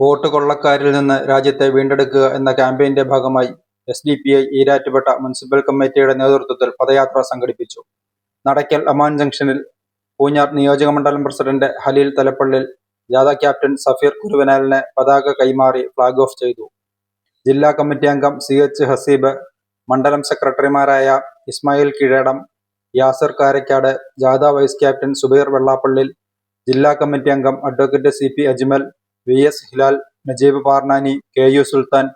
Vote കൊള്ളക്കാരിൽ നിന്ന് രാജ്യത്തെ വീണ്ടെടുക്കുക എന്ന ക്യാമ്പയിന്റെ ഭാഗമായി S D P I Erattupetta municipal കമ്മിറ്റിയുടെ നേതൃത്വത്തിൽ പദയാത്ര സംഘടിപ്പിച്ചു. നടക്കൽ അമാൻ ജംഗ്ഷനിൽ പൂഞ്ഞാർ നിയോജകമണ്ഡലം പ്രസിഡന്റ് ഹലീൽ തലപ്പള്ളിൽ ജാഥ ക്യാപ്റ്റൻ സഫീർ കുരുവനാലിനെ പതാക കൈമാറി ഫ്ളാഗ് ഓഫ് ചെയ്തു. ജില്ലാ കമ്മിറ്റി അംഗം സി എച്ച് ഹസീബ് മണ്ഡലം സെക്രട്ടറിമാരായ ഇസ്മായിൽ കിഴേടം യാസർ കാരക്കാട് ജാഥ വൈസ് ക്യാപ്റ്റൻ സുബൈർ വെള്ളാപ്പള്ളിൽ ജില്ലാ കമ്മിറ്റി അംഗം advocate C P Ajmal V S Hilal Najeeb Parnani K U Sultan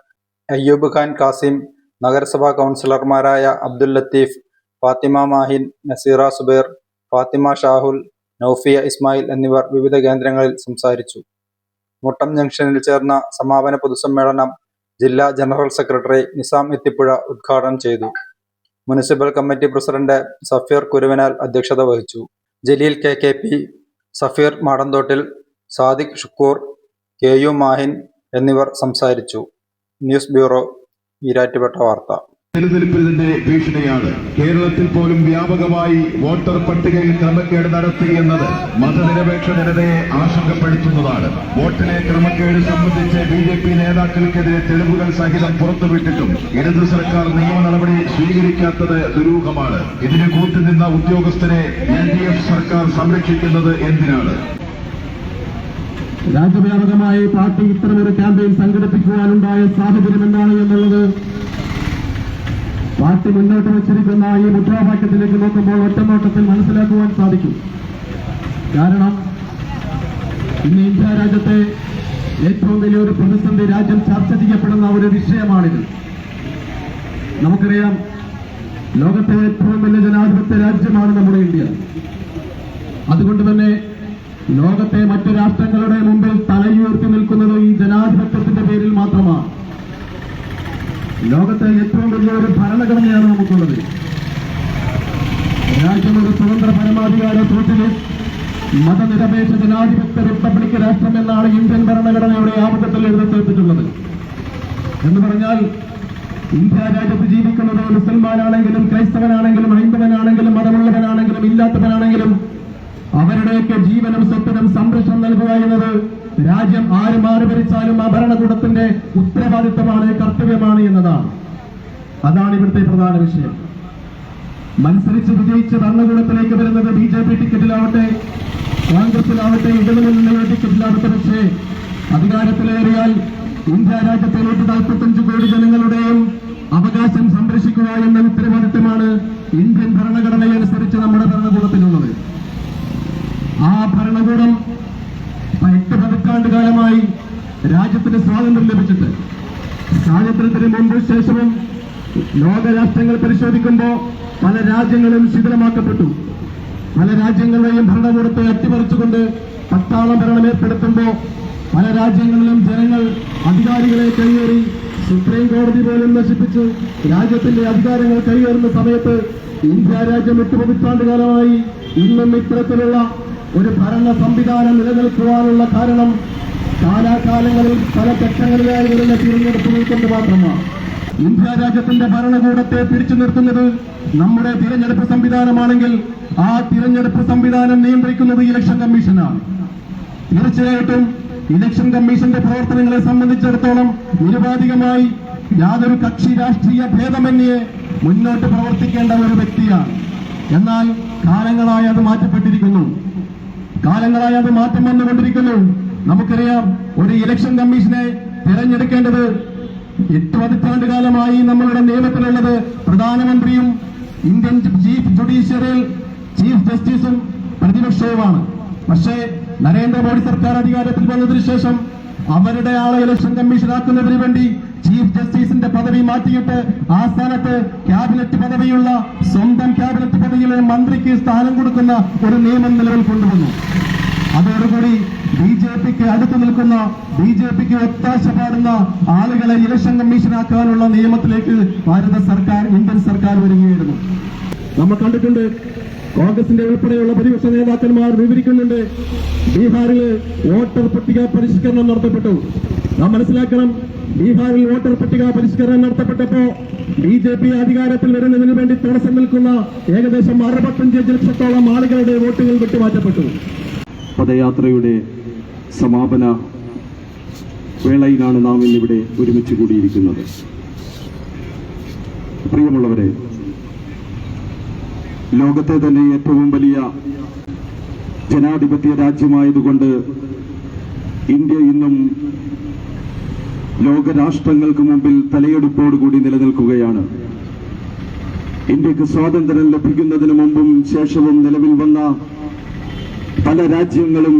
Ayub Khan Kasim നഗരസഭാ കൗൺസിലർമാരായ അബ്ദുൽ ലത്തീഫ് ഫാത്തിമ മാഹിൻ നസീറ സുബൈർ ഫാത്തിമ ഷാഹുൽ നൌഫിയ ഇസ്മായിൽ എന്നിവർ വിവിധ കേന്ദ്രങ്ങളിൽ സംസാരിച്ചു. മുട്ടം ജംഗ്ഷനിൽ ചേർന്ന സമാപന പൊതുസമ്മേളനം ജില്ലാ ജനറൽ സെക്രട്ടറി നിസാം എത്തിപ്പുഴ ഉദ്ഘാടനം ചെയ്തു. Municipal committee president Safeer Kuruvanal അധ്യക്ഷത വഹിച്ചു. Jaleel K K P Safeer Madanthottil Sadiq Shukkoor K U Mahin എന്നിവർ സംസാരിച്ചു. ന്യൂസ് ബ്യൂറോ ഈരാറ്റുപേട്ട വാർത്ത. നിലനിൽപ്പിന്റെ ഭീഷണിയാണ്. കേരളത്തിൽ പോലും വ്യാപകമായി വോട്ടർ പട്ടികയിൽ ക്രമക്കേട് നടത്തിയെന്നത് മതനിരപേക്ഷ ജനതയെ ആശങ്കപ്പെടുത്തുന്നതാണ്. വോട്ടിലെ ക്രമക്കേട് സംബന്ധിച്ച് ബി ജെ പി നേതാക്കൾക്കെതിരെ തെളിവുകൾ സഹിതം പുറത്തുവിട്ടിട്ടും ഇടതു സർക്കാർ നിയമ നടപടി സ്വീകരിക്കാത്തത് ദുരൂഹമാണ്. ഇതിന് കൂട്ടുനിന്ന ഉദ്യോഗസ്ഥരെ എൽ ഡി എഫ് സർക്കാർ സംരക്ഷിക്കുന്നത് എന്തിനാണ്? രാജ്യവ്യാപകമായി പാർട്ടി ഇത്തരമൊരു ക്യാമ്പയിൻ സംഘടിപ്പിക്കുവാനുണ്ടായ സാഹചര്യം എന്താണ് എന്നുള്ളത്? പാർട്ടി മുന്നോട്ട് വച്ചിരിക്കുന്ന ഈ മുദ്രാവാക്യത്തിലേക്ക് നോക്കുമ്പോൾ ഒറ്റനോട്ടത്തിൽ മനസ്സിലാക്കുവാൻ സാധിക്കും. കാരണം ഇന്ന് ഇന്ത്യ രാജ്യത്തെ ഏറ്റവും വലിയൊരു പ്രതിസന്ധി രാജ്യം ചർച്ച ചെയ്യപ്പെടുന്ന ഒരു വിഷയമാണിത്. നമുക്കറിയാം ലോകത്തെ ഏറ്റവും വലിയ ജനാധിപത്യ രാജ്യമാണ് നമ്മുടെ ഇന്ത്യ. അതുകൊണ്ട് തന്നെ ലോകത്തെ മറ്റു രാഷ്ട്രങ്ങളുടെ മുമ്പിൽ തലയുയർത്തി നിൽക്കുന്നത് ഈ ജനാധിപത്യത്തിന്റെ പേരിൽ മാത്രമാണ്. ലോകത്തെ ഏറ്റവും വലിയ ഒരു ഭരണഘടനയാണ് നമുക്കുള്ളത്. രാജ്യം ഒരു സ്വതന്ത്ര പരമാധികാര സോഷ്യലിസ്റ്റ് മതനിരപേക്ഷ ജനാധിപത്യ റിപ്പബ്ലിക് രാഷ്ട്രം എന്നാണ് ഇന്ത്യൻ ഭരണഘടനയുടെ ആമുഖത്തിൽ എഴുതപ്പെട്ടിട്ടുള്ളത് എന്ന് പറഞ്ഞാൽ ഇന്ത്യ രാജ്യത്ത് ജീവിക്കുന്നത് മുസൽമാനാണെങ്കിലും ക്രൈസ്തവനാണെങ്കിലും ഹൈന്ദവനാണെങ്കിലും മതമുള്ളവനാണെങ്കിലും ഇല്ലാത്തവനാണെങ്കിലും അവരുടെയൊക്കെ ജീവനും സ്വത്തിനും സംരക്ഷണം നൽകുക എന്നത് രാജ്യം ആര് മാറി ഭരിച്ചാലും ആ ഭരണകൂടത്തിന്റെ ഉത്തരവാദിത്തമാണ് കർത്തവ്യമാണ് എന്നതാണ്. അതാണ് ഇവിടുത്തെ പ്രധാന വിഷയം. മത്സരിച്ച് വിജയിച്ച് ഭരണകൂടത്തിലേക്ക് വരുന്നത് ബി ജെ പി ടിക്കറ്റിലാവട്ടെ കോൺഗ്രസിലാവട്ടെ ഇടതുമുന്നണിയുടെ ടിക്കറ്റിലാവട്ടെ പക്ഷേ അധികാരത്തിലേറിയാൽ ഇന്ത്യ രാജ്യത്തെ നൂറ്റി നാൽപ്പത്തഞ്ച് കോടി ജനങ്ങളുടെയും അവകാശം സംരക്ഷിക്കുക എന്ന ഉത്തരവാദിത്തമാണ് ഇന്ത്യൻ ഭരണഘടനയനുസരിച്ച് നമ്മുടെ ഭരണകൂടത്തിനുള്ളത് ആ ഭരണകൂടം എട്ട് പതിറ്റാണ്ട് കാലമായി രാജ്യത്തിന് സ്വാതന്ത്ര്യം ലഭിച്ചിട്ട് സ്വാതന്ത്ര്യത്തിന് മുമ്പ് ശേഷവും ലോകരാഷ്ട്രങ്ങൾ പരിശോധിക്കുമ്പോൾ പല രാജ്യങ്ങളും ശിഥിലമാക്കപ്പെട്ടു. പല രാജ്യങ്ങളുടെയും ഭരണകൂടത്തെ അട്ടിമറിച്ചുകൊണ്ട് പട്ടാള ഭരണം ഏർപ്പെടുത്തുമ്പോൾ പല രാജ്യങ്ങളിലും ജനങ്ങൾ അധികാരികളെ കൈയേറി സുപ്രീം കോടതി പോലും നശിപ്പിച്ച് രാജ്യത്തിന്റെ അധികാരങ്ങൾ കൈയേറുന്ന സമയത്ത് ഇന്ത്യ രാജ്യം എട്ട് പതിറ്റാണ്ട് കാലമായി ഇന്നും ഇത്തരത്തിലുള്ള ഒരു ഭരണ സംവിധാനം നിലനിൽക്കുവാനുള്ള കാരണം കാലാകാലങ്ങളിൽ പല ഘട്ടങ്ങളിലായി വരുന്ന തിരഞ്ഞെടുപ്പുകൾ കൊണ്ട് മാത്രമാണ്. ഇന്ത്യ രാജ്യത്തിന്റെ ഭരണകൂടത്തെ പിടിച്ചു നിർത്തുന്നത് നമ്മുടെ തിരഞ്ഞെടുപ്പ് സംവിധാനമാണെങ്കിൽ ആ തിരഞ്ഞെടുപ്പ് സംവിധാനം നിയന്ത്രിക്കുന്നത് ഇലക്ഷൻ കമ്മീഷനാണ്. തീർച്ചയായിട്ടും ഇലക്ഷൻ കമ്മീഷന്റെ പ്രവർത്തനങ്ങളെ സംബന്ധിച്ചിടത്തോളം നിരുപാധികമായി യാതൊരു കക്ഷി രാഷ്ട്രീയ ഭേദമന്യേ മുന്നോട്ട് പ്രവർത്തിക്കേണ്ട ഒരു വ്യക്തിയാണ്. എന്നാൽ കാലങ്ങളായി അത് മാറ്റപ്പെട്ടിരിക്കുന്നു. കാലങ്ങളായി അത് മാറ്റം വന്നുകൊണ്ടിരിക്കുന്നു. നമുക്കറിയാം ഒരു ഇലക്ഷൻ കമ്മീഷനെ തിരഞ്ഞെടുക്കേണ്ടത് എട്ട് പതിറ്റാണ്ട് കാലമായി നമ്മളുടെ നിയമത്തിലുള്ളത് പ്രധാനമന്ത്രിയും ഇന്ത്യൻ ചീഫ് ജുഡീഷ്യറിയിൽ ചീഫ് ജസ്റ്റിസും പ്രതിപക്ഷവുമാണ്. പക്ഷേ നരേന്ദ്രമോദി സർക്കാർ അധികാരത്തിൽ വന്നതിനു ശേഷം അവരുടെ ആളെ ഇലക്ഷൻ കമ്മീഷനാക്കുന്നതിന് വേണ്ടി ചീഫ് ജസ്റ്റിസിന്റെ പദവി മാറ്റിയിട്ട് ആ സ്ഥാനത്ത് ക്യാബിനറ്റ് പദവിയുള്ള സ്വന്തം ക്യാബിനറ്റ് പദവിയിലെ മന്ത്രിക്ക് സ്ഥാനം കൊടുക്കുന്ന ഒരു നിയമം നിലവിൽ കൊണ്ടുവന്നു. അതോടുകൂടി ബി ജെ പിക്ക് അടുത്തു നിൽക്കുന്ന ബി ജെ പിക്ക് ഒത്താശ പാടുന്ന ആളുകളെ ഇലക്ഷൻ കമ്മീഷനാക്കാനുള്ള നിയമത്തിലേക്ക് ഭാരത സർക്കാർ ഇന്ത്യൻ സർക്കാർ വരികയായിരുന്നു. നമ്മൾ കണ്ടിട്ടുണ്ട് കോൺഗ്രസിന്റെ ഉൾപ്പെടെയുള്ള പ്രതിപക്ഷ നേതാക്കന്മാർ വിവരിക്കുന്നുണ്ട്. ബീഹാറിൽ വോട്ടർ പട്ടിക പരിഷ്കരണം നടത്തപ്പെട്ടു. നാം മനസ്സിലാക്കണം ബീഹാറിൽ വോട്ടർ പട്ടിക പരിഷ്കരണം നടത്തപ്പെട്ടപ്പോ ബി ജെ പി അധികാരത്തിൽ വരുന്നതിന് വേണ്ടി തടസ്സം നിൽക്കുന്ന ഏകദേശം അറുപത്തഞ്ച് ലക്ഷത്തോളം ആളുകളുടെ വോട്ടുകൾ വിട്ടുമാറ്റപ്പെട്ടു. പദയാത്രയുടെ സമാപന വേളയിലാണ് നാം ഇന്നിവിടെ ഒരുമിച്ച് കൂടിയിരിക്കുന്നത്. പ്രിയമുള്ളവരെ ലോകത്തെ തന്നെ ഏറ്റവും വലിയ ജനാധിപത്യ രാജ്യമായതുകൊണ്ട് ഇന്ത്യ ഇന്നും ലോകരാഷ്ട്രങ്ങൾക്ക് മുമ്പിൽ തലയെടുപ്പോടുകൂടി നിലനിൽക്കുകയാണ്. ഇന്ത്യയ്ക്ക് സ്വാതന്ത്ര്യം ലഭിക്കുന്നതിന് മുമ്പും ശേഷവും നിലവിൽ വന്ന പല രാജ്യങ്ങളും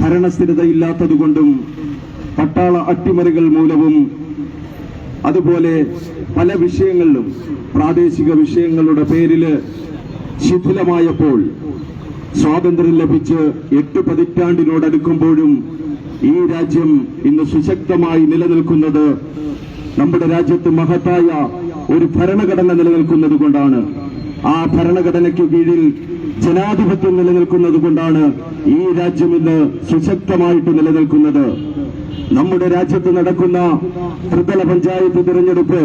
ഭരണസ്ഥിരതയില്ലാത്തതുകൊണ്ടും പട്ടാള അട്ടിമറികൾ മൂലവും അതുപോലെ പല വിഷയങ്ങളിലും പ്രാദേശിക വിഷയങ്ങളുടെ പേരിൽ ശിഥിലമായപ്പോൾ സ്വാതന്ത്ര്യം ലഭിച്ച് എട്ട് പതിറ്റാണ്ടിനോടടുക്കുമ്പോഴും ഈ രാജ്യം ഇന്ന് സുശക്തമായി നിലനിൽക്കുന്നത് നമ്മുടെ രാജ്യത്ത് മഹത്തായ ഒരു ഭരണഘടന നിലനിൽക്കുന്നത് കൊണ്ടാണ്. ആ ഭരണഘടനയ്ക്ക് കീഴിൽ ജനാധിപത്യം നിലനിൽക്കുന്നത് കൊണ്ടാണ് ഈ രാജ്യം ഇന്ന് സുശക്തമായിട്ട് നിലനിൽക്കുന്നത്. നമ്മുടെ രാജ്യത്ത് നടക്കുന്ന ത്രിതല പഞ്ചായത്ത് തിരഞ്ഞെടുപ്പ്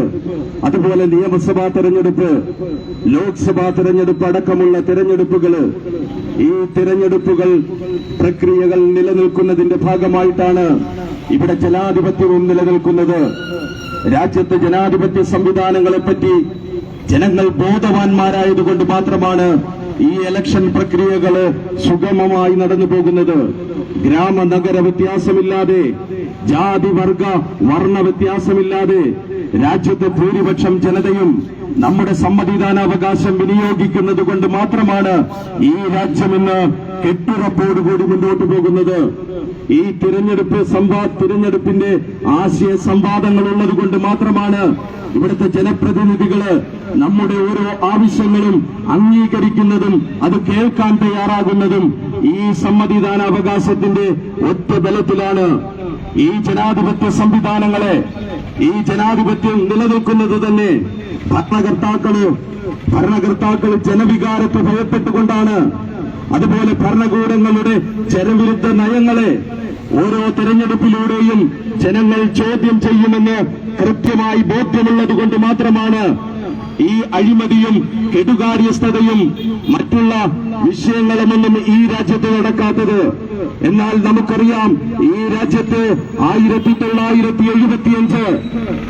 അതുപോലെ നിയമസഭാ തെരഞ്ഞെടുപ്പ് ലോക്സഭാ തെരഞ്ഞെടുപ്പ് അടക്കമുള്ള തെരഞ്ഞെടുപ്പുകൾ ഈ തിരഞ്ഞെടുപ്പുകൾ പ്രക്രിയകൾ നിലനിൽക്കുന്നതിന്റെ ഭാഗമായിട്ടാണ് ഇവിടെ ജനാധിപത്യവും നിലനിൽക്കുന്നത്. രാജ്യത്തെ ജനാധിപത്യ സംവിധാനങ്ങളെപ്പറ്റി ജനങ്ങൾ ബോധവാന്മാരായതുകൊണ്ട് മാത്രമാണ് ഈ ഇലക്ഷൻ പ്രക്രിയകൾ സുഗമമായി നടന്നു പോകുന്നത് ഗ്രാമ നഗര വ്യത്യാസമില്ലാതെ ജാതി വർഗ വർണ വ്യത്യാസമില്ലാതെ രാജ്യത്തെ ഭൂരിപക്ഷം ജനതയും നമ്മുടെ സമ്മതിദാനാവകാശം വിനിയോഗിക്കുന്നത് കൊണ്ട് മാത്രമാണ് ഈ രാജ്യം ഇന്ന് കെട്ടുറപ്പോടുകൂടി മുന്നോട്ട് പോകുന്നത്. ഈ തിരഞ്ഞെടുപ്പ് സംവാ തിരഞ്ഞെടുപ്പിന്റെ ആശയ സംവാദങ്ങൾ ഉള്ളത് കൊണ്ട് മാത്രമാണ് ഇവിടുത്തെ ജനപ്രതിനിധികൾ നമ്മുടെ ഓരോ ആവശ്യങ്ങളും അംഗീകരിക്കുന്നതും അത് കേൾക്കാൻ തയ്യാറാകുന്നതും ഈ സമ്മതിദാന അവകാശത്തിന്റെ ഒറ്റ ബലത്തിലാണ്. ഈ ജനാധിപത്യ സംവിധാനങ്ങളെ ഈ ജനാധിപത്യം നിലനിൽക്കുന്നത് തന്നെ ഭരണകർത്താക്കൾ ഭരണകർത്താക്കൾ ജനവികാരത്തെ ഭയപ്പെട്ടുകൊണ്ടാണ്. അതുപോലെ ഭരണകൂടങ്ങളുടെ ജനവിരുദ്ധ നയങ്ങളെ ഓരോ തെരഞ്ഞെടുപ്പിലൂടെയും ജനങ്ങൾ ചോദ്യം ചെയ്യുമെന്ന് കൃത്യമായി ബോധ്യമുള്ളത് കൊണ്ട് മാത്രമാണ് ഈ അഴിമതിയും കെടുകാര്യസ്ഥതയും മറ്റുള്ള വിഷയങ്ങളുമൊന്നും ഈ രാജ്യത്ത് നടക്കാത്തത്. എന്നാൽ നമുക്കറിയാം ഈ രാജ്യത്ത് ആയിരത്തി തൊള്ളായിരത്തി എഴുപത്തിയഞ്ച്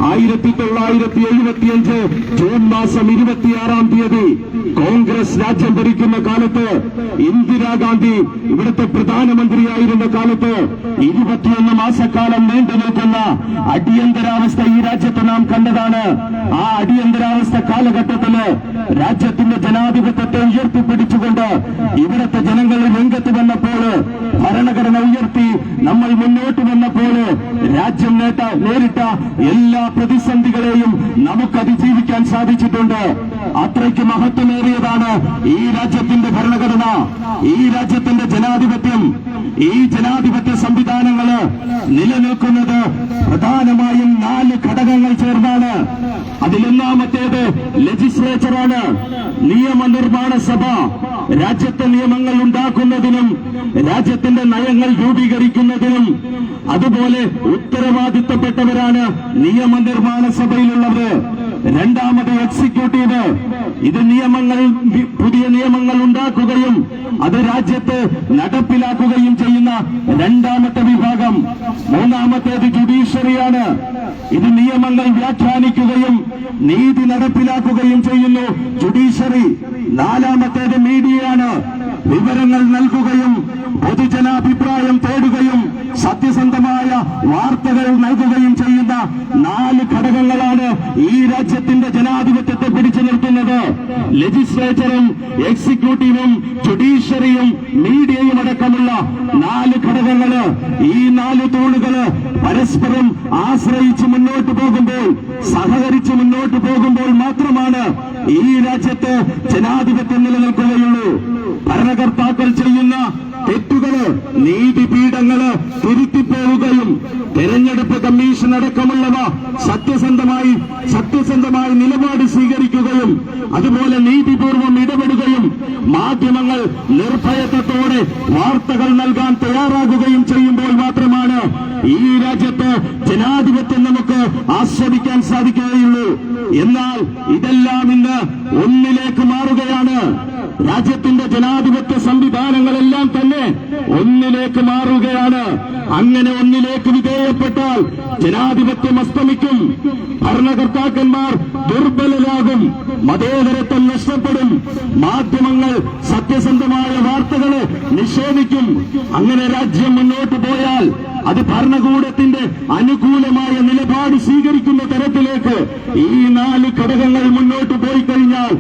ആയിരത്തി തൊള്ളായിരത്തി എഴുപത്തിയഞ്ച് ജൂൺ മാസം ഇരുപത്തിയാറാം തീയതി കോൺഗ്രസ് രാജ്യം ഭരിക്കുന്ന കാലത്ത് ഇന്ദിരാഗാന്ധി ഇവിടുത്തെ പ്രധാനമന്ത്രിയായിരുന്ന കാലത്ത് ഇരുപത്തിയൊന്ന് മാസക്കാലം നീണ്ടു നിൽക്കുന്ന അടിയന്തരാവസ്ഥ ഈ രാജ്യത്ത് നാം കണ്ടതാണ്. ആ അടിയന്തരാവസ്ഥ കാലഘട്ടത്തിൽ രാജ്യത്തിന്റെ ജനാധിപത്യത്തെ ഉയർത്തിപ്പിടിച്ചുകൊണ്ട് ഇവിടുത്തെ ജനങ്ങൾ രംഗത്ത് വന്നപ്പോൾ ഭരണഘടന ഉയർത്തി നമ്മൾ മുന്നോട്ട് വന്നപ്പോൾ രാജ്യം നേട്ട നേരിട്ട എല്ലാ പ്രതിസന്ധികളെയും നമുക്ക് അതിജീവിക്കാൻ സാധിച്ചിട്ടുണ്ട്. അത്രയ്ക്ക് മഹത്വമേറിയതാണ് ഈ രാജ്യത്തിന്റെ ഭരണഘടന ഈ രാജ്യത്തിന്റെ ജനാധിപത്യം. ഈ ജനാധിപത്യ സംവിധാനങ്ങൾ നിലനിൽക്കുന്നത് പ്രധാനമായും നാല് ഘടകങ്ങൾ ചേർന്നാണ്. അതിലൊന്നാമത്തേത് ലെജിസ്ലേച്ചറാണ് നിയമനിർമ്മാണ സഭ. രാജ്യത്തെ നിയമങ്ങൾ ഉണ്ടാക്കുന്നതിനും രാജ്യത്തിന്റെ നയങ്ങൾ രൂപീകരിക്കുന്നതിനും അതുപോലെ ഉത്തരവാദിത്തപ്പെട്ടവരാണ് നിയമനിർമ്മാണ സഭയിലുള്ളത്. രണ്ടാമത് എക്സിക്യൂട്ടീവ് ഇത് നിയമങ്ങൾ പുതിയ നിയമങ്ങൾ ഉണ്ടാക്കുകയും അത് രാജ്യത്ത് നടപ്പിലാക്കുകയും ചെയ്യുന്ന രണ്ടാമത്തെ വിഭാഗം. മൂന്നാമത്തേത് ജുഡീഷ്യറിയാണ് ഇത് നിയമങ്ങൾ വ്യാഖ്യാനിക്കുകയും നീതി നടപ്പിലാക്കുകയും ചെയ്യുന്നു. ജുഡീഷ്യറി നാലാമത്തേത് മീഡിയയാണ്. വിവരങ്ങൾ നൽകുകയും പൊതുജനാഭിപ്രായം തേടുകയും സത്യസന്ധമായ വാർത്തകൾ നൽകുകയും ചെയ്യുന്ന നാല് ഘടകങ്ങളാണ് ഈ രാജ്യത്തിന്റെ ജനാധിപത്യത്തെ പിടിച്ചു നിർത്തുന്നത്. ലെജിസ്ലേച്ചറും എക്സിക്യൂട്ടീവും ജുഡീഷ്യറിയും മീഡിയയും അടക്കമുള്ള നാല് ഘടകങ്ങൾ ഈ നാല് തൂണുകൾ പരസ്പരം ആശ്രയിച്ച് മുന്നോട്ട് പോകുമ്പോൾ സഹകരിച്ച് മുന്നോട്ട് പോകുമ്പോൾ മാത്രമാണ് ഈ രാജ്യത്ത് ജനാധിപത്യം നിലനിൽക്കുകയുള്ളൂ. ഭരണകർത്താക്കൾ ചെയ്യുന്ന തെറ്റുകൾ നീതിപീഠങ്ങൾ തിരുത്തിപ്പോവുകയും തെരഞ്ഞെടുപ്പ് കമ്മീഷൻ അടക്കമുള്ളവ സത്യസന്ധമായി സത്യസന്ധമായി നിലപാട് സ്വീകരിക്കുകയും അതുപോലെ നീതിപൂർവം ഇടപെടുകയും മാധ്യമങ്ങൾ നിർഭയത്വത്തോടെ വാർത്തകൾ നൽകാൻ തയ്യാറാകുകയും ചെയ്യുമ്പോൾ മാത്രമാണ് ഈ രാജ്യത്ത് ജനാധിപത്യം നമുക്ക് ആസ്വദിക്കാൻ സാധിക്കുകയുള്ളൂ. എന്നാൽ ഇതെല്ലാം ഇന്ന് ഒന്നിലേക്ക് മാറുകയാണ്. രാജ്യത്തിന്റെ ജനാധിപത്യ സംവിധാനങ്ങളെല്ലാം തന്നെ ഒന്നിലേക്ക് മാറുകയാണ്. അങ്ങനെ ഒന്നിലേക്ക് വിധേയപ്പെട്ടാൽ ജനാധിപത്യം അസ്തമിക്കും. ഭരണകർത്താക്കന്മാർ ദുർബലരാകും. മതേതരത്വം നഷ്ടപ്പെടും. മാധ്യമങ്ങൾ സത്യസന്ധമായ വാർത്തകളെ നിഷേധിക്കും. അങ്ങനെ രാജ്യം മുന്നോട്ട് പോയാൽ അത് ഭരണകൂടത്തിന്റെ അനുകൂലമായ നിലപാട് സ്വീകരിക്കുന്ന തരത്തിലേക്ക് ഈ നാല് ഘടകങ്ങൾ മുന്നോട്ട് പോയി കഴിഞ്ഞാൽ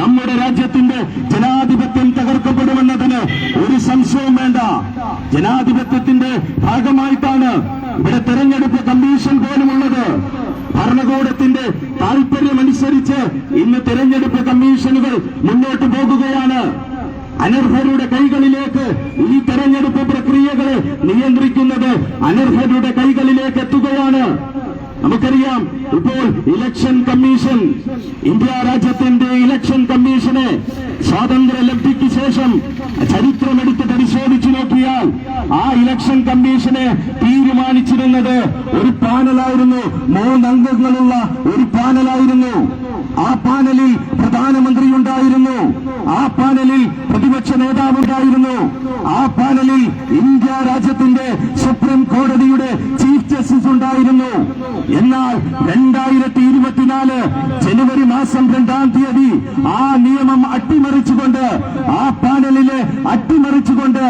നമ്മുടെ രാജ്യത്തിന്റെ ജനാധിപത്യം തകർക്കപ്പെടുമെന്നതിന് ഒരു സംശയവും വേണ്ട. ജനാധിപത്യത്തിന്റെ ഭാഗമായിട്ടാണ് ഇവിടെ തെരഞ്ഞെടുപ്പ് കമ്മീഷൻ പോലുമുള്ളത്. ഭരണകൂടത്തിന്റെ താൽപര്യമനുസരിച്ച് ഇന്ന് തെരഞ്ഞെടുപ്പ് കമ്മീഷനുകൾ മുന്നോട്ട് പോകുകയാണ്. അനർഹരുടെ കൈകളിലേക്ക് ഈ തെരഞ്ഞെടുപ്പ് പ്രക്രിയകളെ നിയന്ത്രിക്കുന്നത് അനർഹരുടെ കൈകളിലേക്ക് എത്തുകയാണ്. നമുക്കറിയാം ഇപ്പോൾ ഇലക്ഷൻ കമ്മീഷൻ ഇന്ത്യ രാജ്യത്തിന്റെ ഇലക്ഷൻ കമ്മീഷനെ സ്വാതന്ത്ര്യ ലബ്ധിക്ക് ശേഷം ചരിത്രമെടുത്ത് പരിശോധിച്ചു നോക്കിയാൽ ആ ഇലക്ഷൻ കമ്മീഷനെ തീരുമാനിച്ചിരുന്നത് ഒരു പാനലായിരുന്നു. മൂന്നംഗങ്ങളുള്ള ഒരു പാനലായിരുന്നു. ആ പാനലിൽ പ്രധാനമന്ത്രി ഉണ്ടായിരുന്നു ആ പാനലിൽ പ്രതിപക്ഷ നേതാവ് ഉണ്ടായിരുന്നു ആ പാനലിൽ ഇന്ത്യ രാജ്യത്തിന്റെ സുപ്രീം കോടതിയുടെ ചീഫ് ജസ്റ്റിസ് ഉണ്ടായിരുന്നു. എന്നാൽ രണ്ടായിരത്തി ഇരുപത്തിനാല് ജനുവരി മാസം രണ്ടാം തീയതി ആ നിയമം അട്ടിമറിച്ചുകൊണ്ട് ആ പാനലിലെ അട്ടിമറിച്ചുകൊണ്ട്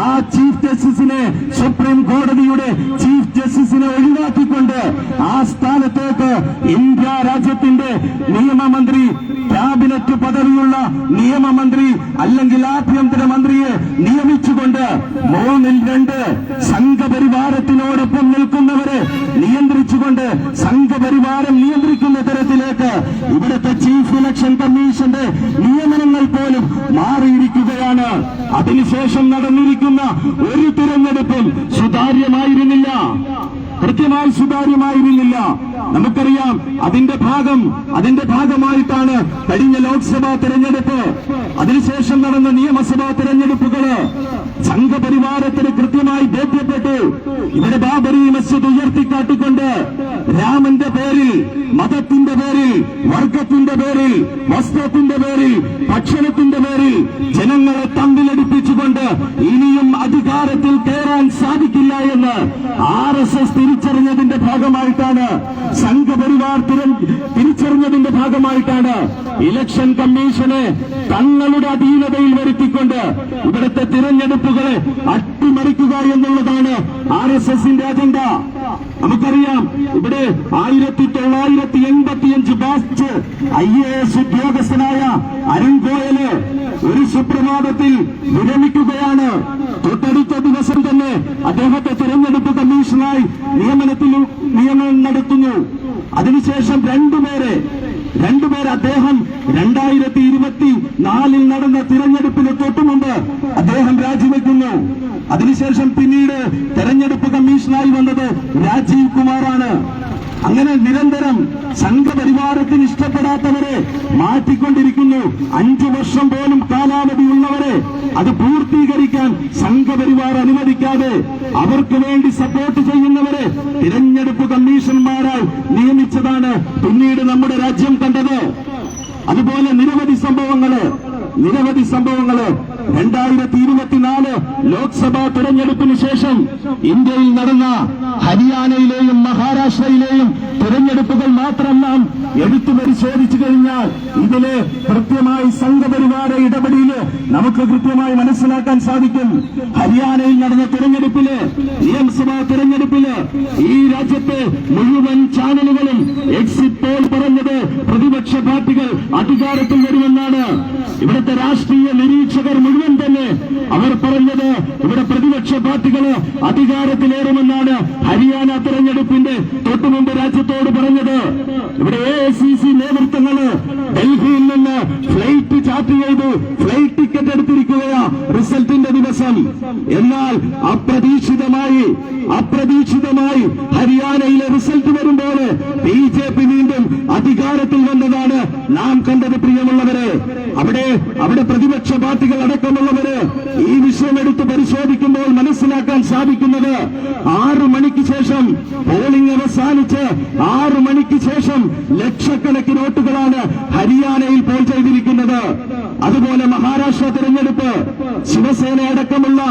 ആ ചീഫ് ജസ്റ്റിസിനെ സുപ്രീം കോടതിയുടെ ചീഫ് ജസ്റ്റിസിനെ ഒഴിവാക്കിക്കൊണ്ട് ആ സ്ഥാനത്തേക്ക് ഇന്ത്യ രാജ്യത്തിന്റെ നിയമമന്ത്രി ക്യാബിനറ്റ് പദവിയുള്ള നിയമമന്ത്രി അല്ലെങ്കിൽ ആഭ്യന്തര മന്ത്രിയെ നിയമിച്ചുകൊണ്ട് മൂന്നിൽ രണ്ട് സംഘപരിവാരത്തിനോടൊപ്പം നിൽക്കുന്നവരെ നിയന്ത്രിച്ചുകൊണ്ട് സംഘപരിവാരം നിയന്ത്രിക്കുന്ന തരത്തിലേക്ക് ഇവിടുത്തെ ചീഫ് ഇലക്ഷൻ കമ്മീഷന്റെ നിയമനങ്ങൾ പോലും മാറിയിരിക്കുകയാണ്. അതിനുശേഷം നടന്നിരിക്കുന്ന ഒരു തിരഞ്ഞെടുപ്പും സുതാര്യമായിരുന്നില്ല. കൃത്യമായി സുതാര്യമായിരുന്നില്ല. നമുക്കറിയാം അതിന്റെ ഭാഗം അതിന്റെ ഭാഗമായിട്ടാണ് കഴിഞ്ഞ ലോക്സഭാ തെരഞ്ഞെടുപ്പ്. അതിനുശേഷം നടന്ന നിയമസഭാ തെരഞ്ഞെടുപ്പുകൾ സംഘപരിവാരത്തിന് കൃത്യമായി ബോധ്യപ്പെട്ടു. ഇവിടെ ബാബരി മസ്ജിദ് ഉയർത്തിക്കാട്ടിക്കൊണ്ട് രാമന്റെ പേരിൽ മതത്തിന്റെ പേരിൽ വർഗത്തിന്റെ പേരിൽ വസ്ത്രത്തിന്റെ പേരിൽ ഭക്ഷണത്തിന്റെ പേരിൽ ജനങ്ങളെ തമ്മിലടിപ്പിച്ചുകൊണ്ട് ഇനിയും അധികാരത്തിൽ കയറാൻ സാധിക്കില്ല എന്ന് ആർ എസ് എസ് തിരിച്ചറിഞ്ഞതിന്റെ ഭാഗമായിട്ടാണ് സംഘപരിവാർ തിരിച്ചറിഞ്ഞതിന്റെ ഭാഗമായിട്ടാണ് ഇലക്ഷൻ കമ്മീഷനെ തങ്ങളുടെ അധീനതയിൽ വരുത്തിക്കൊണ്ട് ഇവിടുത്തെ തിരഞ്ഞെടുപ്പുകളെ അട്ടിമറിക്കുക എന്നുള്ളതാണ് ആർ എസ് എസിന്റെ അജണ്ട. നമുക്കറിയാം ഇവിടെ ആയിരത്തി തൊള്ളായിരത്തി എൺപത്തിയഞ്ച് ബാസ്റ്റ് ഐ എ എസ് ഉദ്യോഗസ്ഥനായ അരുൺ ഗോയൽ ഒരു സുപ്രഭാതത്തിൽ വിരമിക്കുകയാണ്. തൊട്ടടുത്ത ദിവസം തന്നെ അദ്ദേഹത്തെ തിരഞ്ഞെടുപ്പ് കമ്മീഷനായി നിയമനത്തിൽ നിയമനം നടത്തുന്നു. അതിനുശേഷം രണ്ടുപേരെ രണ്ടുപേർ അദ്ദേഹം രണ്ടായിരത്തി ഇരുപത്തി നാലിൽ നടന്ന തിരഞ്ഞെടുപ്പിന് തൊട്ടുമുമ്പ് അദ്ദേഹം രാജിവെക്കുന്നു. അതിനുശേഷം പിന്നീട് തെരഞ്ഞെടുപ്പ് കമ്മീഷനായി വന്നത് രാജീവ് കുമാറാണ്. അങ്ങനെ നിരന്തരം സംഘപരിവാരത്തിന് ഇഷ്ടപ്പെടാത്തവരെ മാറ്റിക്കൊണ്ടിരിക്കുന്നു. അഞ്ചു വർഷം പോലും കാലാവധി ഉള്ളവരെ അത് പൂർത്തീകരിക്കാൻ സംഘപരിവാർ അനുവദിക്കാതെ അവർക്ക് വേണ്ടി സപ്പോർട്ട് ചെയ്യുന്നവരെ തിരഞ്ഞെടുപ്പ് കമ്മീഷന്മാരായി നിയമിച്ചതാണ് പിന്നീട് നമ്മുടെ രാജ്യം കണ്ടത് അതുപോലെ നിരവധി സംഭവങ്ങൾ നിരവധി സംഭവങ്ങൾ രണ്ടായിരത്തി ഇരുപത്തിനാല് ലോക്സഭാ തെരഞ്ഞെടുപ്പിന് ശേഷം ഇന്ത്യയിൽ നടന്ന ഹരിയാനയിലെയും മഹാരാഷ്ട്രയിലെയും തെരഞ്ഞെടുപ്പുകൾ മാത്രം നാം എടുത്തു പരിശോധിച്ചു കഴിഞ്ഞാൽ ഇതിൽ കൃത്യമായി സംഘപരിവാര ഇടപെടലിൽ നമുക്ക് കൃത്യമായി മനസ്സിലാക്കാൻ സാധിക്കും. ഹരിയാനയിൽ നടന്ന തെരഞ്ഞെടുപ്പിൽ നിയമസഭാ തെരഞ്ഞെടുപ്പിൽ ഈ രാജ്യത്തെ മുഴുവൻ ചാനലുകളും എക്സിറ്റ് പോൾ പറഞ്ഞത് പ്രതിപക്ഷ പാർട്ടികൾ അധികാരത്തിൽ വരുമെന്നാണ്. ഇവിടുത്തെ രാഷ്ട്രീയ നിരീക്ഷകർ മുഴുവൻ തന്നെ അവർ പറഞ്ഞത് ഇവിടെ പ്രതിപക്ഷ പാർട്ടികൾ അധികാരത്തിലേറുമെന്നാണ് ഹരിയാന തെരഞ്ഞെടുപ്പിന്റെ തൊട്ടുമുമ്പ് രാജ്യത്തോട് പറഞ്ഞത്. ഇവിടെ എ സി സി നേതൃത്വങ്ങൾ ഡൽഹിയിൽ നിന്ന് ഫ്ലൈറ്റ് ചാർട്ട് ചെയ്തു ഫ്ലൈറ്റ് ടിക്കറ്റ് എടുത്തിരിക്കുകയാ റിസൾട്ടിന്റെ ദിവസം. എന്നാൽ അപ്രതീക്ഷിതമായി അപ്രതീക്ഷിതമായി ഹരിയാനയിലെ റിസൾട്ട് വരുമ്പോൾ ബി ജെ പി വീണ്ടും അധികാരത്തിൽ വന്നതാണ്. നാം കണ്ടത് പ്രിയമുള്ളവര് അവിടെ അവിടെ പ്രതിപക്ഷ പാർട്ടികൾ അടക്കമുള്ളവര് ഈ വിഷയം എടുത്ത് പരിശോധിക്കുമ്പോൾ മനസ്സിലാക്കാൻ സാധിക്കുന്നത് ആറു മണിക്ക് ശേഷം പോളിംഗ് അവസാനിച്ച് ആറു മണിക്ക് ശേഷം ലക്ഷക്കണക്കിന് വോട്ടുകളാണ് ഹരിയാനയിൽ പോൾ ചെയ്തിരിക്കുന്നത്. അതുപോലെ മഹാരാഷ്ട്ര തെരഞ്ഞെടുപ്പ് ശിവസേന അടക്കമുള്ള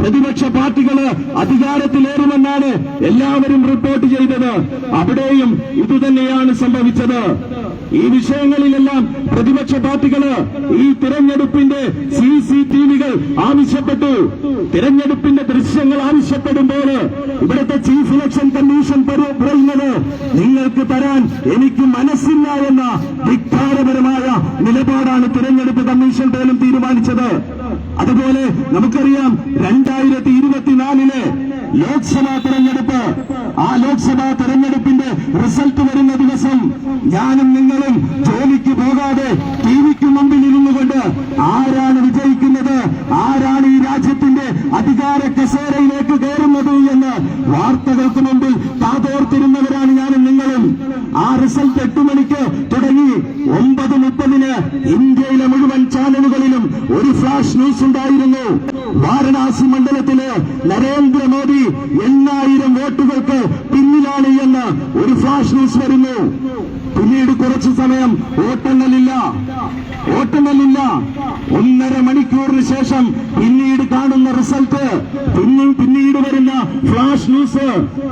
പ്രതിപക്ഷ പാർട്ടികൾ അധികാരത്തിലേറുമെന്നാണ് എല്ലാവരും റിപ്പോർട്ട് ചെയ്തത്. അവിടെയും ഇതുതന്നെയാണ് സംഭവിച്ചത്. ഈ വിഷയങ്ങളിലെല്ലാം പ്രതിപക്ഷ പാർട്ടികൾ ഈ തിരഞ്ഞെടുപ്പിന്റെ സി സി ടി വികൾ ആവശ്യപ്പെട്ടു. തിരഞ്ഞെടുപ്പിന്റെ ദൃശ്യങ്ങൾ ആവശ്യപ്പെടുമ്പോൾ ഇവിടുത്തെ ചീഫ് ഇലക്ഷൻ കമ്മീഷൻ പറ- പറയുന്നത് നിങ്ങൾക്ക് തരാൻ എനിക്ക് മനസ്സില്ല എന്ന ധിക്കാരപരമായ നിലപാടാണ് തിരഞ്ഞെടുപ്പ് കമ്മീഷൻ പോലും തീരുമാനിച്ചത്. അതുപോലെ നമുക്കറിയാം രണ്ടായിരത്തി ഇരുപത്തിനാലിലെ ലോക്സഭാ തെരഞ്ഞെടുപ്പ്. ആ ലോക്സഭാ തെരഞ്ഞെടുപ്പിന്റെ റിസൾട്ട് വരുന്ന ദിവസം ഞാനും നിങ്ങളും ജോലിക്ക് പോകാതെ ടി വിക്ക് മുമ്പിൽ ഇരുന്നു കൊണ്ട് ആരാണ് വിജയിക്കുന്നത്? ആരാണ് ഈ രാജ്യത്തിന്റെ അധികാര കസേരയിലേക്ക് കയറുന്നത് എന്ന് വാർത്തകൾക്ക് മുമ്പിൽ കാതോർത്തിരുന്നവരാണ് ഞാനും നിങ്ങളും ആ റിസൾട്ട് എട്ട് മണിക്ക് തുടങ്ങി ഒമ്പത് മുപ്പതിന് ഇന്ത്യയിലെ മുഴുവൻ ചാനലുകളിലും ഒരു ഫ്ലാഷ് ന്യൂസ് ഉണ്ടായിരുന്നു. വാരണാസി മണ്ഡലത്തിൽ നരേന്ദ്രമോദി എണ്ണായിരം വോട്ടുകൾക്ക് പിന്നിലാണ് എന്ന് ഒരു ഫ്ലാഷ് ന്യൂസ് വരുന്നു. പിന്നീട് കുറച്ചു സമയം വോട്ടെണ്ണലില്ല. വോട്ടെണ്ണലില്ല ഒന്നര മണിക്കൂറിന് ശേഷം പിന്നീട് കാണുന്ന റിസൾട്ട്. പിന്നും പിന്നീട് വരുന്ന ഫ്ലാഷ് ന്യൂസ്.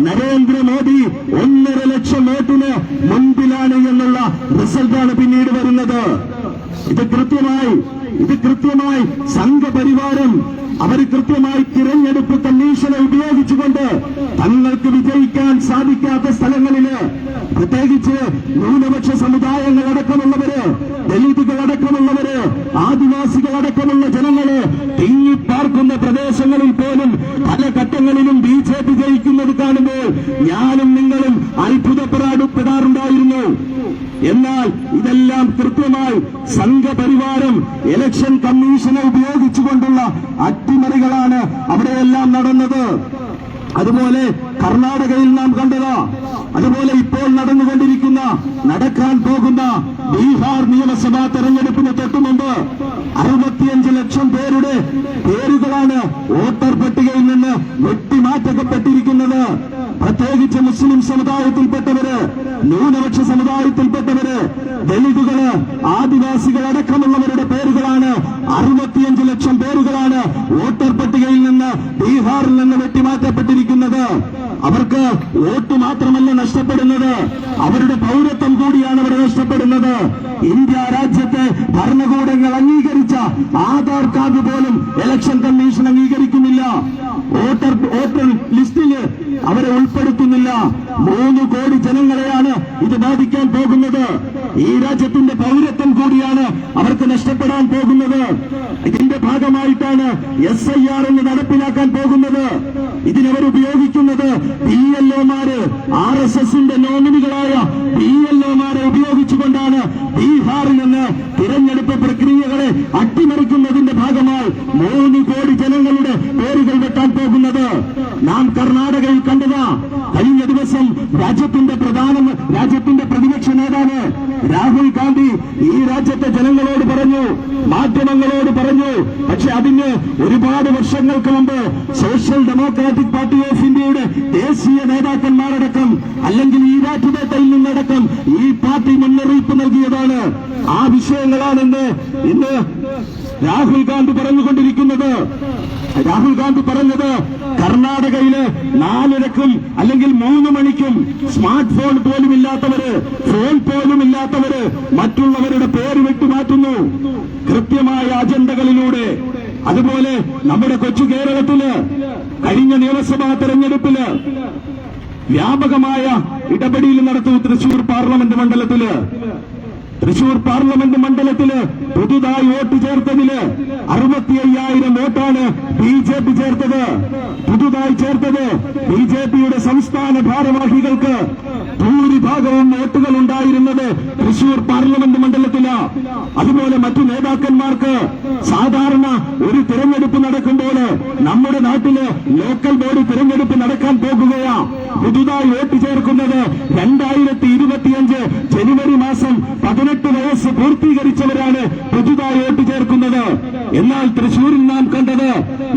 നരേന്ദ്രമോദി ഒന്നര ലക്ഷം വോട്ടിന് മുൻപിലാണ് എന്നുള്ള റിസൾട്ടാണ് പിന്നീട് വരുന്നത്. ഇത് കൃത്യമായി ഇത് കൃത്യമായി സംഘപരിവാരം അവർ കൃത്യമായി തിരഞ്ഞെടുപ്പ് കമ്മീഷനെ ഉപയോഗിച്ചുകൊണ്ട് തങ്ങൾക്ക് വിജയിക്കാൻ സാധിക്കാത്ത സ്ഥലങ്ങളിൽ പ്രത്യേകിച്ച് ന്യൂനപക്ഷ സമുദായങ്ങളടക്കമുള്ളവര് ദലിതുകളടക്കമുള്ളവര് ആദിവാസികളടക്കമുള്ള ജനങ്ങൾ തിങ്ങിപ്പാർക്കുന്ന പ്രദേശങ്ങളിൽ പോലും പല ഘട്ടങ്ങളിലും ബി ജെ പി ജയിക്കുന്നത് കാണുമ്പോൾ ഞാനും നിങ്ങളും അത്ഭുതപ്പെടാറുണ്ടായിരുന്നു എന്നാൽ ഇതെല്ലാം കൃത്യമായി സംഘപരിവാരം ഇലക്ഷൻ കമ്മീഷനെ ഉപയോഗിച്ചുകൊണ്ടുള്ള അട്ടിമറികളാണ് അവിടെയെല്ലാം നടന്നത്. അതുപോലെ കർണാടകയിൽ നാം കണ്ടത് അതുപോലെ ഇപ്പോൾ നടന്നുകൊണ്ടിരിക്കുന്ന നടക്കാൻ പോകുന്ന ബീഹാർ നിയമസഭാ തെരഞ്ഞെടുപ്പിന് തൊട്ടുമുമ്പ് അറുപത്തിയഞ്ച് ലക്ഷം പേരുടെ പേരുകളാണ് വോട്ടർ പട്ടികയിൽ നിന്ന് വെട്ടിമാറ്റപ്പെട്ടിരിക്കുന്നത്. പ്രത്യേകിച്ച് മുസ്ലിം സമുദായത്തിൽപ്പെട്ടവര് ന്യൂനപക്ഷ സമുദായത്തിൽപ്പെട്ടവര് ദലിതുകൾ ആദിവാസികൾ അടക്കമുള്ളവരുടെ പേരുകളാണ് അറുപത്തിയഞ്ച് ലക്ഷം പേരുകളാണ് വോട്ടർ പട്ടികയിൽ നിന്ന് ബീഹാറിൽ നിന്ന് വെട്ടിമാറ്റപ്പെട്ടിരിക്കുന്നത്. അവർക്ക് വോട്ട് മാത്രമല്ല നഷ്ടപ്പെടുന്നത്. അവരുടെ പൗരത്വം കൂടിയാണ് അവർ നഷ്ടപ്പെടുന്നത്. ഇന്ത്യ രാജ്യത്തെ ഭരണകൂടങ്ങൾ അംഗീകരിച്ച ആധാർ കാർഡ് പോലും ഇലക്ഷൻ കമ്മീഷൻ അംഗീകരിക്കുന്നില്ല. വോട്ടർ വോട്ടർ ലിസ്റ്റിൽ അവരെ ഉൾപ്പെടുത്തുന്നില്ല. മൂന്ന് കോടി ജനങ്ങളെയാണ് ഇത് ബാധിക്കാൻ പോകുന്നത്. ഈ രാജ്യത്തിന്റെ പൗരത്വം കൂടിയാണ് അവർക്ക് നഷ്ടപ്പെടാൻ പോകുന്നത്. ഇതിന്റെ ഭാഗമായിട്ടാണ് എസ് ഐ ആർ എന്ന് നടപ്പിലാക്കാൻ പോകുന്നത്. ഇതിനവർ ഉപയോഗിക്കുന്നത് പി എൽ ഒമാര് ആർ എസ് എസിന്റെ നോമിനികളായ പി എൽ ഒമാരെ ഉപയോഗിച്ചുകൊണ്ടാണ് ബീഹാറിൽ നിന്ന് തിരഞ്ഞെടുപ്പ് പ്രക്രിയകളെ അട്ടിമറിക്കുന്നതിന്റെ ഭാഗമായി മൂന്ന് കോടി ജനങ്ങളുടെ പേരുകൾ വെട്ടാൻ പോകുന്നത് നാം കർണാടകയിൽ കണ്ടതാ കഴിഞ്ഞ ദിവസം രാജ്യത്തിന്റെ പ്രധാന രാജ്യത്തിന്റെ പ്രതിപക്ഷ നേതാവ് രാഹുൽ ഗാന്ധി ഈ രാജ്യത്തെ ജനങ്ങളോട് പറഞ്ഞു മാധ്യമങ്ങളോട് പറഞ്ഞു പക്ഷെ അതിന് ഒരുപാട് വർഷങ്ങൾക്ക് മുമ്പ് സോഷ്യൽ ഡെമോക്രാറ്റിക് പാർട്ടി ഓഫ് ഇന്ത്യയുടെ ദേശീയ നേതാക്കന്മാരടക്കം അല്ലെങ്കിൽ ഈ രാജ്യത്തേട്ടയിൽ നിന്നടക്കം ഈ പാർട്ടി മുന്നറിയിപ്പ് നൽകിയതാണ്. ആ വിഷയങ്ങളാണെന്ന് ഇന്ന് രാഹുൽ ഗാന്ധി പറഞ്ഞുകൊണ്ടിരിക്കുന്നത്. രാഹുൽ ഗാന്ധി പറഞ്ഞത് കർണാടകയിൽ നാലരക്കും അല്ലെങ്കിൽ മൂന്ന് മണിക്കും സ്മാർട്ട് ഫോൺ പോലും ഇല്ലാത്തവര് ഫോൺ പോലും ഇല്ലാത്തവര് മറ്റുള്ളവരുടെ അതുപോലെ നമ്മുടെ കൊച്ചു കേരളത്തിൽ കഴിഞ്ഞ നിയമസഭാ തെരഞ്ഞെടുപ്പിൽ വ്യാപകമായ ഇടപെടിയിൽ നടത്തും തൃശൂർ പാർലമെന്റ് മണ്ഡലത്തിൽ. തൃശൂർ പാർലമെന്റ് മണ്ഡലത്തിൽ പുതുതായി വോട്ട് ചേർത്തതിൽ അറുപത്തി അയ്യായിരം വോട്ടാണ് ബി ജെ പി ചേർത്തത്. പുതുതായി ചേർത്തത് ബി ജെ പിയുടെ സംസ്ഥാന ഭാരവാഹികൾക്ക് ഭൂരിഭാഗവും വോട്ടുകൾ ഉണ്ടായിരുന്നത് തൃശൂർ പാർലമെന്റ് മണ്ഡലത്തില. അതുപോലെ മറ്റു നേതാക്കന്മാർക്ക് സാധാരണ ഒരു തിരഞ്ഞെടുപ്പ് നടക്കുമ്പോൾ നമ്മുടെ നാട്ടിൽ ലോക്കൽ ബോഡി തിരഞ്ഞെടുപ്പ് നടക്കാൻ പോകുകയാ. പുതുതായി വോട്ട് ചേർക്കുന്നത് രണ്ടായിരത്തി ഇരുപത്തിയഞ്ച് ജനുവരി മാസം പതിനെട്ട് വയസ്സ് പൂർത്തീകരിച്ചവരാണ് പുതുതായി വോട്ട് ചേർക്കുന്നത്. എന്നാൽ തൃശൂരിൽ നാം കണ്ടത്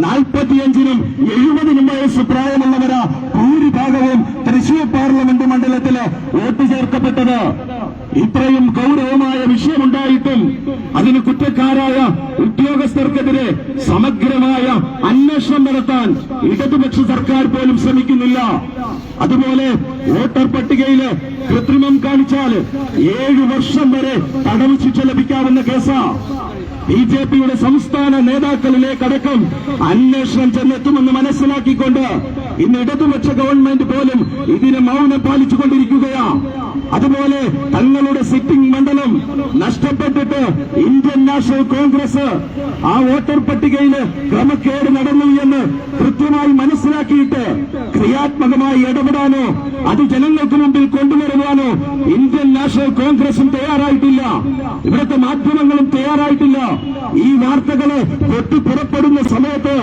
നാൽപ്പത്തിയഞ്ചിനും എഴുപതിനും വയസ്സ് പ്രായമുള്ളവരാ ഭൂരിഭാഗവും തൃശൂർ പാർലമെന്റ് മണ്ഡലത്തിൽ വോട്ട് ചേർക്കപ്പെട്ടത്. ഇത്രയും ഗൗരവമായ വിഷയമുണ്ടായിട്ടും അതിന് കുറ്റക്കാരായ ഉദ്യോഗസ്ഥർക്കെതിരെ സമഗ്രമായ അന്വേഷണം നടത്താൻ ഇടതുപക്ഷ സർക്കാർ പോലും ശ്രമിക്കുന്നില്ല. അതുപോലെ വോട്ടർ പട്ടികയിൽ കൃത്രിമം കാണിച്ചാൽ ഏഴു വർഷം വരെ തടവ് ശിക്ഷ ലഭിക്കാവുന്ന കേസാ. ബി ജെ പിയുടെ സംസ്ഥാന നേതാക്കളിലേക്കടക്കം അന്വേഷണം ചെന്നെത്തുമെന്ന് മനസ്സിലാക്കിക്കൊണ്ട് ഇന്ന് ഇടതുപക്ഷ ഗവൺമെന്റ് പോലും ഇതിന് മൗനം പാലിച്ചുകൊണ്ടിരിക്കുകയാ. അതുപോലെ തങ്ങളുടെ സിറ്റിംഗ് മണ്ഡലം നഷ്ടപ്പെട്ടിട്ട് ഇന്ത്യൻ നാഷണൽ കോൺഗ്രസ് ആ വോട്ടർ പട്ടികയിൽ ക്രമക്കേട് നടന്നു എന്ന് കൃത്യമായി മനസ്സിലാക്കിയിട്ട് ക്രിയാത്മകമായി ഇടപെടാനോ അത് ജനങ്ങൾക്ക് മുമ്പിൽ കൊണ്ടുവരുവാനോ ഇന്ത്യൻ നാഷണൽ കോൺഗ്രസും തയ്യാറായിട്ടില്ല. ഇവിടുത്തെ മാധ്യമങ്ങളും തയ്യാറായിട്ടില്ല. ഈ വാർത്തകൾ പൊട്ടിപ്പുറപ്പെടുന്ന സമയത്ത്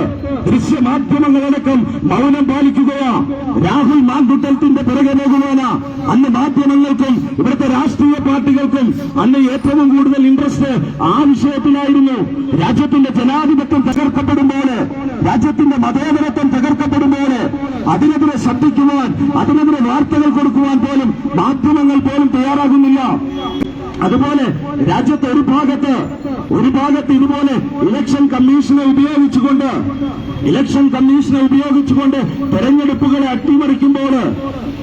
ദൃശ്യമാധ്യമങ്ങളടക്കം മൗനം പാലിക്കുകയാ രാഹുൽ മാങ്കുട്ടത്തിന്റെ പിറകെ പോകുവാന അന്ന് മാധ്യമങ്ങൾക്കും ഇവിടുത്തെ രാഷ്ട്രീയ പാർട്ടികൾക്കും അന്ന് ഏറ്റവും കൂടുതൽ ഇൻട്രസ്റ്റ് ആ വിഷയത്തിലായിരുന്നു. രാജ്യത്തിന്റെ ജനാധിപത്യം തകർക്കപ്പെടുമ്പോൾ രാജ്യത്തിന്റെ മതേതരത്വം തകർക്കപ്പെടുമ്പോൾ അതിനെതിരെ ശബ്ദിക്കുവാൻ അതിനെതിരെ വാർത്തകൾ കൊടുക്കുവാൻ പോലും മാധ്യമങ്ങൾ പോലും തയ്യാറാകുന്നില്ല. അതുപോലെ രാജ്യത്തെ ഒരു ഭാഗത്ത് ഒരു ഭാഗത്ത് ഇതുപോലെ ഇലക്ഷൻ കമ്മീഷനെ ഉപയോഗിച്ചുകൊണ്ട് ഇലക്ഷൻ കമ്മീഷനെ ഉപയോഗിച്ചുകൊണ്ട് തെരഞ്ഞെടുപ്പുകളെ അട്ടിമറിക്കുമ്പോൾ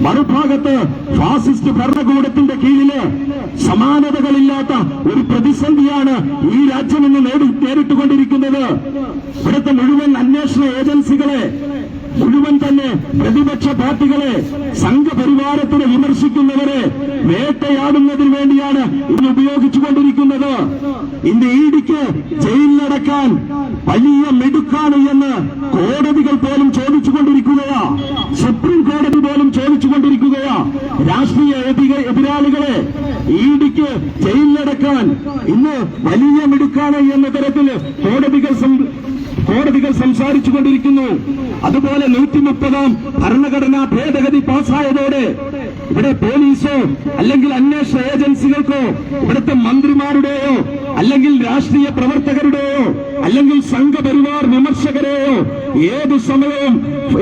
മറുഭാഗത്ത് ഫാസിസ്റ്റ് ഭരണകൂടത്തിന്റെ കീഴിൽ സമാനതകളില്ലാത്ത ഒരു പ്രതിസന്ധിയാണ് ഈ രാജ്യം ഇന്ന് നേരിട്ടുകൊണ്ടിരിക്കുന്നത്. ഇവിടുത്തെ മുഴുവൻ അന്വേഷണ ഏജൻസികളെ മുഴുവൻ തന്നെ പ്രതിപക്ഷ പാർട്ടികളെ സംഘപരിവാരത്തിനെ വിമർശിക്കുന്നവരെ വേട്ടയാടുന്നതിന് വേണ്ടിയാണ് ഇന്ന് ഉപയോഗിച്ചുകൊണ്ടിരിക്കുന്നത്. ഇന്ന് ഇഡിക്ക് ജയിലിലടക്കാൻ വലിയ മെടുക്കാണ് എന്ന് കോടതികൾ പോലും ചോദിച്ചുകൊണ്ടിരിക്കുകയാ. സുപ്രീം കോടതി പോലും ചോദിച്ചുകൊണ്ടിരിക്കുകയാ. രാഷ്ട്രീയ എതിരാളികളെ ഇഡിക്ക് ജയിലിലടക്കാൻ ഇന്ന് വലിയ മിടുക്കാണ് എന്ന തരത്തിൽ കോടതികൾ കോടതികൾ സംസാരിച്ചു കൊണ്ടിരിക്കുന്നു അതുപോലെ നൂറ്റി മുപ്പതാം ഭരണഘടനാ ഭേദഗതി പാസ്സായതോടെ ഇവിടെ പോലീസോ അല്ലെങ്കിൽ അന്വേഷണ ഏജൻസികൾക്കോ ഇവിടുത്തെ മന്ത്രിമാരുടെയോ അല്ലെങ്കിൽ രാഷ്ട്രീയ പ്രവർത്തകരുടെയോ അല്ലെങ്കിൽ സംഘപരിവാർ വിമർശകരെയോ ഏതു സമയവും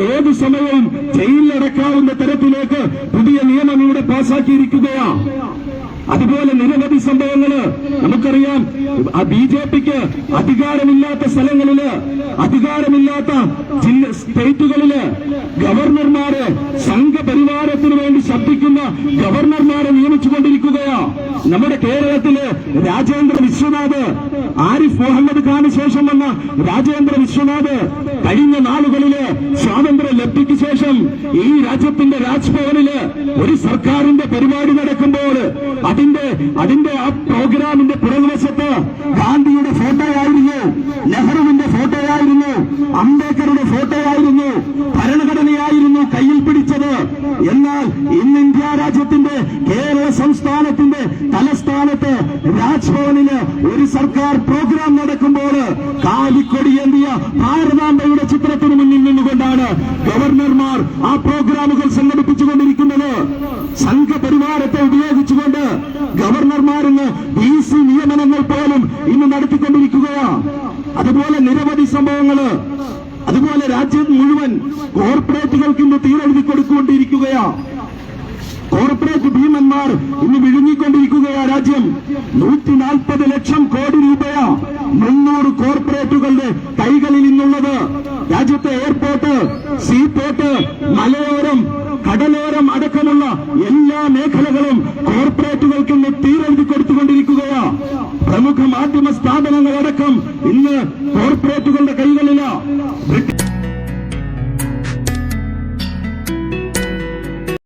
ഏതു സമയവും ജയിലിലടക്കാവുന്ന തരത്തിലേക്ക് പുതിയ നിയമം ഇവിടെ പാസാക്കിയിരിക്കുകയാണ് അതുപോലെ നിരവധി സംഭവങ്ങൾ നമുക്കറിയാം. ബി ജെ പിക്ക് അധികാരമില്ലാത്ത സ്ഥലങ്ങളിൽ അധികാരമില്ലാത്ത സ്റ്റേറ്റുകളിൽ ഗവർണർമാര് സംഘപരിവാരത്തിന് വേണ്ടി ശബ്ദിക്കുന്ന ഗവർണർമാരെ നിയമിച്ചുകൊണ്ടിരിക്കുകയാ. നമ്മുടെ കേരളത്തിൽ രാജേന്ദ്ര വിശ്വനാഥ് ആരിഫ് മുഹമ്മദ് ഖാന് ശേഷം വന്ന രാജേന്ദ്ര വിശ്വനാഥ് കഴിഞ്ഞ നാളുകളിൽ സ്വാതന്ത്ര്യ ലബ്ധിക്ക് ശേഷം ഈ രാജ്യത്തിന്റെ രാജ്ഭവനിൽ ഒരു സർക്കാരിന്റെ പരിപാടി നടക്കുമ്പോൾ അതിന്റെ അതിന്റെ ആ പ്രോഗ്രാമിന്റെ പുറകുവശത്ത് ഗാന്ധിയുടെ ഫോട്ടോയായിരുന്നു നെഹ്റുവിന്റെ ഫോട്ടോയായിരുന്നു അംബേദ്കറുടെ ഫോട്ടോയായിരുന്നു ഭരണഘടനയായിരുന്നു കയ്യിൽ പിടിച്ചത്. എന്നാൽ ഇന്ന് ഇന്ത്യ രാജ്യത്തിന്റെ കേരള സംസ്ഥാനത്തിന്റെ തലസ്ഥാനത്ത് രാജ്ഭവനിൽ ഒരു സർക്കാർ പ്രോഗ്രാം നടക്കുമ്പോൾ കാലിക്കൊടിയേന്തിയ ഭാരതാംബയുടെ ചിത്രത്തിന് മുന്നിൽ നിന്നുകൊണ്ടാണ് ഗവർണർമാർ ആ പ്രോഗ്രാമുകൾ സംഘടിപ്പിച്ചുകൊണ്ടിരിക്കുന്നത് സംഘപരിവാരത്തെ ഉപയോഗിച്ചുകൊണ്ട് ഗവർണർമാരിന്ന് ബി സി നിയമനങ്ങൾ പോലും ഇന്ന് നടത്തിക്കൊണ്ടിരിക്കുകയാ അതുപോലെ നിരവധി അതുപോലെ രാജ്യം മുഴുവൻ കോർപ്പറേറ്റുകൾക്ക് ഇന്ന് തീരെഴുതി കൊടുത്തുകൊണ്ടിരിക്കുകയാ കോർപ്പറേറ്റ് ഭീമന്മാർ ഇന്ന് വിഴുങ്ങിക്കൊണ്ടിരിക്കുകയാ രാജ്യം.